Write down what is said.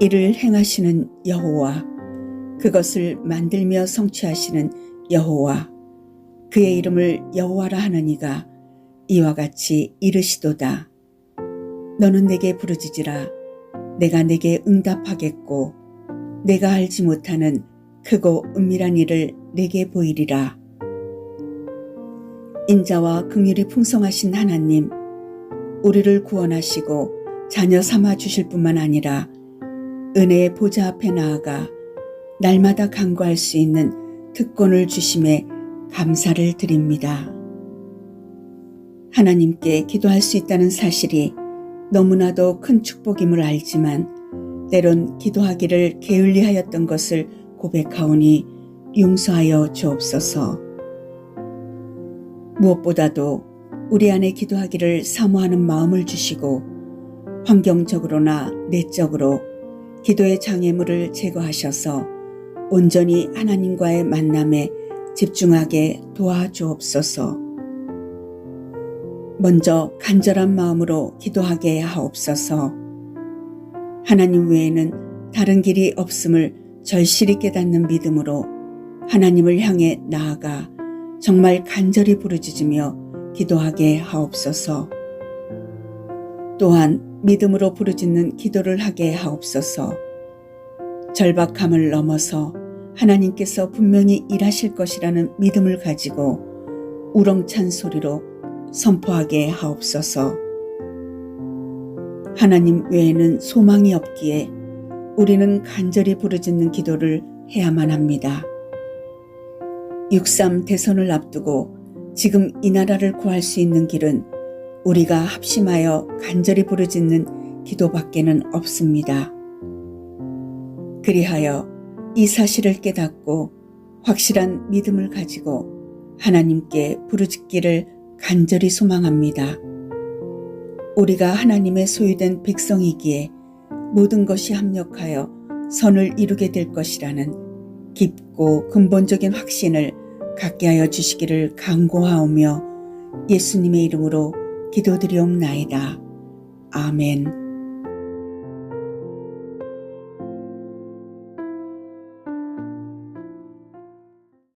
이를 행하시는 여호와 그것을 만들며 성취하시는 여호와 그의 이름을 여호와라 하느니가 이와 같이 이르시도다. 너는 내게 부르짖으라. 내가 내게 응답하겠고 내가 알지 못하는 크고 은밀한 일을 내게 보이리라. 인자와 긍휼이 풍성하신 하나님 우리를 구원하시고 자녀 삼아 주실 뿐만 아니라 은혜의 보좌 앞에 나아가 날마다 간구할 수 있는 특권을 주심에 감사를 드립니다. 하나님께 기도할 수 있다는 사실이 너무나도 큰 축복임을 알지만 때론 기도하기를 게을리하였던 것을 고백하오니 용서하여 주옵소서. 무엇보다도 우리 안에 기도하기를 사모하는 마음을 주시고 환경적으로나 내적으로 기도의 장애물을 제거하셔서 온전히 하나님과의 만남에 집중하게 도와주옵소서. 먼저 간절한 마음으로 기도하게 하옵소서. 하나님 외에는 다른 길이 없음을 절실히 깨닫는 믿음으로 하나님을 향해 나아가 정말 간절히 부르짖으며 기도하게 하옵소서. 또한 믿음으로 부르짖는 기도를 하게 하옵소서. 절박함을 넘어서 하나님께서 분명히 일하실 것이라는 믿음을 가지고 우렁찬 소리로 선포하게 하옵소서. 하나님 외에는 소망이 없기에 우리는 간절히 부르짖는 기도를 해야만 합니다. 6.3 대선을 앞두고 지금 이 나라를 구할 수 있는 길은 우리가 합심하여 간절히 부르짖는 기도밖에는 없습니다. 그리하여 이 사실을 깨닫고 확실한 믿음을 가지고 하나님께 부르짖기를 간절히 소망합니다. 우리가 하나님의 소유된 백성이기에 모든 것이 합력하여 선을 이루게 될 것이라는 깊고 근본적인 확신을 갖게 하여 주시기를 간구하오며 예수님의 이름으로 기도드리옵나이다. 아멘.